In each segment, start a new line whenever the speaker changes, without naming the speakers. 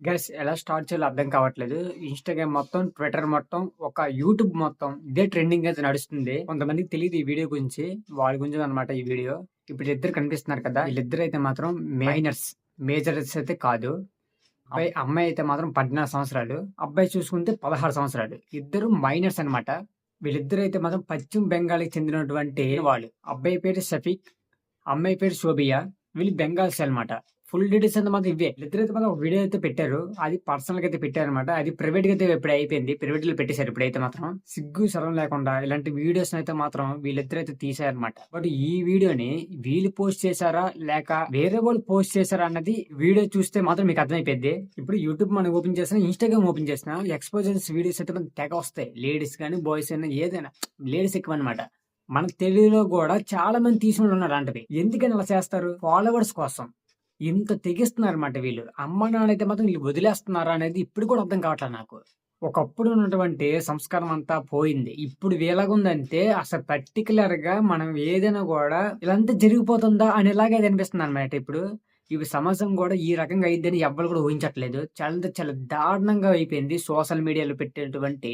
Guys ఎలా start చేయాలో అర్థం కావట్లేదు. ఇన్‌స్టాగ్రామ్ మొత్తం, ట్విట్టర్ మొత్తం, ఒక యూట్యూబ్ మొత్తం ఇదే ట్రెండింగ్ అయితే నడుస్తుంది. కొంతమందికి తెలియదు ఈ వీడియో గురించి. వాళ్ళ గురించి అనమాట ఈ వీడియో. ఇప్పుడు ఇద్దరు కనిపిస్తున్నారు కదా! వీళ్ళిద్దరైతే మాత్రం మైనర్స్. మేజర్స్ అయితే కాదు. అబ్బాయి అమ్మాయి అయితే మాత్రం 14 సంవత్సరాలు. అబ్బాయి చూసుకుంటే 16 సంవత్సరాలు. ఇద్దరు మైనర్స్ అన్నమాట. వీళ్ళిద్దరైతే మాత్రం పశ్చిమ బెంగాల్‌కి చెందినటువంటి వాళ్ళు. అబ్బాయి పేరు షఫీక్. అమ్మాయి పేరు శోభియా. వీళ్ళు బెంగాల్స్ అన్నమాట. ఫుల్ డీటెయిల్స్ అంతా మాత్రం ఇవే. వీళ్ళిద్దరైతే మాత్రం ఒక వీడియో అయితే పెట్టారు. అది పర్సనల్‌గా అయితే పెట్టారన్నమాట. అది ప్రైవేట్‌గా అయితే ఇప్పుడు అయిపోయింది. ప్రైవేట్‌లో పెట్టేశారు ఇప్పుడైతే మాత్రం. సిగ్గు, శరం లేకుండా ఇలాంటి వీడియోస్ అయితే మాత్రం వీళ్ళిద్దరైతే తీసారనమాట బట్ ఈ వీడియోని వీళ్ళు పోస్ట్ చేశారా? లేక వేరే వాళ్ళు పోస్ట్ చేశారా? అన్నది వీడియో చూస్తే మాత్రం మీకు అర్థమైపోయింది ఇప్పుడు యూట్యూబ్ మనం ఓపెన్ చేసినా, ఇన్‌స్టాగ్రామ్ ఓపెన్ చేసినా ఎక్స్‌పోజర్స్ వీడియోస్ అయితే మనకు తెగ వస్తాయి. లేడీస్ కానీ బాయ్స్ అయినా ఏదైనా లేడీస్ ఎక్కువన్నమాట. మన తెలుగులో కూడా చాలా మంది తీసుకుని ఉన్నారు అలాంటివి. ఎందుకని అలా చేస్తారు? ఫాలోవర్స్ కోసం. ఇంత తెగిస్తున్నారు అనమాట వీళ్ళు. అమ్మ, నాన్నైతే మాత్రం వీళ్ళు వదిలేస్తున్నారా అనేది ఇప్పుడు కూడా అర్థం కావట్లేదు నాకు. ఒకప్పుడు ఉన్నటువంటి సంస్కారం అంతా పోయింది. ఇప్పుడు ఎలాగుందంటే అసలు పర్టిక్యులర్‌గా మనం ఏదైనా కూడా ఇలాంతా జరిగిపోతుందా అనేలాగా అనిపిస్తుంది అనమాట ఇప్పుడు. ఇవి సమాజం కూడా ఈ రకంగా అయిద్దని ఎవ్వరు కూడా ఊహించట్లేదు. చాలా చాలా దారుణంగా అయిపోయింది. సోషల్ మీడియాలో పెట్టేటువంటి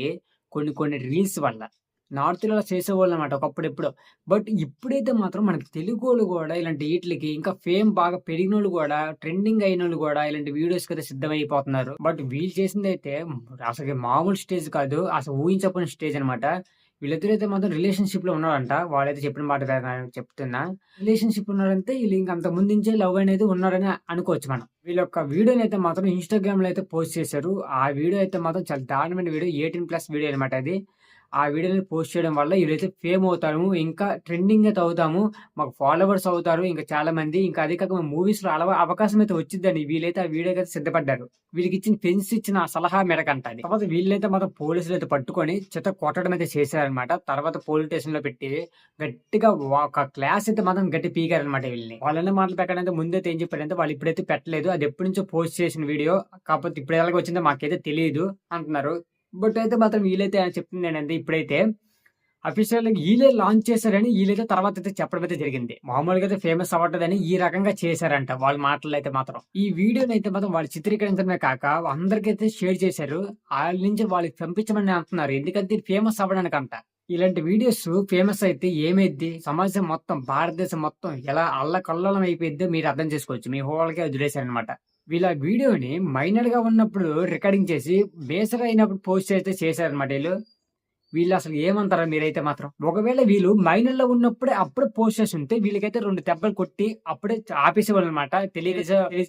కొన్ని కొన్ని రీల్స్ వల్ల. నార్త్‌లో చేసేవాళ్ళు అనమాట ఒకప్పుడు ఎప్పుడో. బట్ ఇప్పుడైతే మాత్రం మనకి తెలుగు వాళ్ళు కూడా ఇలాంటి వీటికి ఇంకా ఫేమ్ బాగా పెరిగిన వాళ్ళు కూడా ట్రెండింగ్ అయిన వాళ్ళు కూడా ఇలాంటి వీడియోస్‌కైతే సిద్ధమైపోతున్నారు. బట్ వీళ్ళు చేసింది అయితే అసలు మామూలు స్టేజ్ కాదు. అసలు ఊహించకపోయిన స్టేజ్ అనమాట వీళ్ళిద్దరు అయితే మాత్రం రిలేషన్‌షిప్‌లో ఉన్నారంట. వాళ్ళైతే చెప్పిన మాట చెప్తున్నా. రిలేషన్‌షిప్ ఉన్నారంటే వీళ్ళు ఇంక అంతకు ముందుంచే లవ్ అనేది ఉన్నారని అనుకోవచ్చు మనం. వీళ్ళ యొక్క వీడియోని అయితే మాత్రం ఇన్‌స్టాగ్రామ్‌లో అయితే పోస్ట్ చేశారు. ఆ వీడియో అయితే మాత్రం చాలా దారుణమైన వీడియో. 18+ వీడియో అనమాట అది. ఆ వీడియోని పోస్ట్ చేయడం వల్ల వీళ్ళైతే ఫేమ్ అవుతాము. ఇంకా ట్రెండింగ్ అయితే అవుతాము. మాకు ఫాలోవర్స్ అవుతారు. ఇంకా చాలా మంది. ఇంకా అదే కాక మూవీస్‌లో అలవ అవకాశం అయితే వచ్చిందని వీళ్ళైతే ఆ వీడియోకైతే సిద్ధపడ్డారు. వీళ్ళకి ఇచ్చిన ఫ్రెండ్స్ ఇచ్చిన సలహా మేరకంట అది. తర్వాత వీళ్ళైతే మాత్రం పోలీసులు అయితే పట్టుకొని చెత్త కొట్టడం అయితే చేశారనమాట తర్వాత పోలీస్ స్టేషన్లో పెట్టి గట్టిగా ఒక క్లాస్ అయితే మాత్రం గట్టి పీకారన్నమాట వీళ్ళని. వాళ్ళని మాటలు ప్రకారం అయితే ముందైతే ఏం చెప్పారంటే వాళ్ళు ఇప్పుడైతే పెట్టలేదు. అది ఎప్పటి నుంచో పోస్ట్ చేసిన వీడియో. కాకపోతే ఇప్పుడు ఎలాగ వచ్చిందో మాకైతే తెలియదు అంటున్నారు. బట్ అయితే మాత్రం వీలైతే చెప్తుంది ఏంటంటే ఇప్పుడైతే అఫీషియల్ ఈళ్ళే లాంచ్ చేశారని ఈళ్ళైతే తర్వాత అయితే చెప్పడం అయితే జరిగింది. మామూలుగా అయితే ఫేమస్ అవ్వట్లేదని ఈ రకంగా చేశారంట వాళ్ళ మాటలు అయితే మాత్రం. ఈ వీడియోని అయితే మాత్రం వాళ్ళు చిత్రీకరించడమే కాక అందరికైతే షేర్ చేశారు. వాళ్ళ నుంచి వాళ్ళకి పంపించమని అంటున్నారు. ఎందుకంటే ఇది ఫేమస్ అవ్వడానికంట. ఇలాంటి వీడియోస్ ఫేమస్ అయితే ఏమైద్ది? సమాజం మొత్తం భారతదేశం మొత్తం ఎలా అల్లకల్లోలం అయిపోయిద్దో మీరు అర్థం చేసుకోవచ్చు. మీ హోళ్ళకే వదిలేశారనమాట వీళ్ళ వీడియోని మైనర్‌గా ఉన్నప్పుడు రికార్డింగ్ చేసి బేసర్ అయినప్పుడు పోస్ట్ అయితే చేశారన్నమాట ఈళ్ళు. వీళ్ళు అసలు ఏమంటారో మీరైతే మాత్రం. ఒకవేళ వీళ్ళు మైనర్‌లో ఉన్నప్పుడే అప్పుడే పోస్ట్ చేసుంటే వీళ్ళకైతే 2 దెబ్బలు కొట్టి అప్పుడే ఆపేసేవాళ్ళన్నమాట. తెలియక పని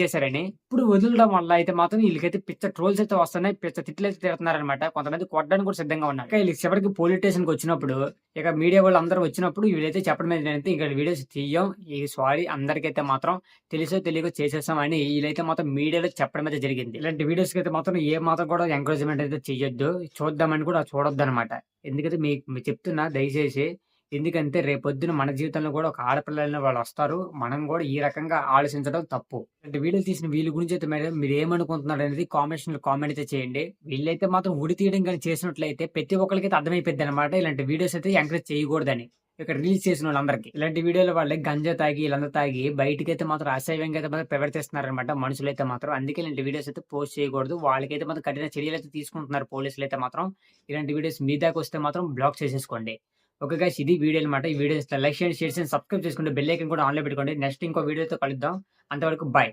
చేశారని. ఇప్పుడు వదలడం వల్ల అయితే మాత్రం వీళ్ళకైతే పిచ్చ ట్రోల్స్ అయితే వస్తున్నాయి. పిచ్చ తిట్లయితే తిడుతున్నారన్నమాట. కొంతమంది కొట్టడానికి కూడా సిద్ధంగా ఉన్నారు. వీళ్ళు వీళ్ళకి చివరికి పోలీస్ స్టేషన్‌కి వచ్చినప్పుడు ఇక మీడియా వాళ్ళందరూ వచ్చినప్పుడు వీళ్ళైతే చెప్పడం ఏంటంటే ఇక వీడియోస్ తీయం. ఈ సారీ అందరికైతే మాత్రం తెలుసో తెలియకో చేసేసాం అని వీళ్ళైతే మాత్రం మీడియాలో చెప్పడం అయితే జరిగింది. ఇలాంటి వీడియోస్‌కి అయితే మాత్రం ఏ మాత్రం కూడా ఎంకరేజ్‌మెంట్ అయితే చేయొద్దు చూద్దామని కూడా చూడొద్దన్నమాట. ఎందుకంటే మీకు చెప్తున్నా దయచేసి ఎందుకంటే రేపొద్దున మన జీవితంలో కూడా ఒక ఆడపిల్లలైన వాళ్ళు వస్తారు. మనం కూడా ఈ రకంగా ఆలోచించడం తప్పు. ఇలాంటి వీడియోలు తీసిన వీళ్ళ గురించి అయితే మేడం మీరు ఏమనుకుంటున్నారు అనేది కామెంట్ కామెంట్ అయితే చేయండి. వీళ్ళైతే మాత్రం ఉడి తీయడం కానీ చేసినట్లయితే ప్రతి ఒక్కరికైతే అర్థమైపోద్ది అనమాట ఇలాంటి వీడియోస్ అయితే ఎంకరేజ్ చేయకూడదని. ఇక్కడ రీల్స్ చేసినోళ్ళందరికీ. ఇలాంటి వీడియోలు వాళ్ళకి గంజా తాగి వీళ్ళంతా తాగి బయటకైతే మాత్రం అసహ్యంగా అయితే మాత్రం మనుషులు మనుషులైతే మాత్రం. అందుకే ఇలాంటి వీడియోస్ అయితే పోస్ట్ చేయకూడదు. వాళ్ళకైతే మాత్రం కఠిన చర్యలు అయితే తీసుకుంటున్నారు పోలీసులు అయితే మాత్రం. ఇలాంటి వీడియోస్ మీ దాకా వస్తే మాత్రం బ్లాక్ చేసేసుకోండి. ఓకే గైస్ ఇది వీడియో అన్నమాట. ఈ వీడియో లైక్ చేయండి, షేర్ చేసి సబ్స్క్రైబ్ చేసుకోండి. బెల్ కూడా ఆన్‌లో పెట్టుకోండి. నెక్స్ట్ ఇంకో వీడియోతో కలుద్దాం. అంతవరకు బై.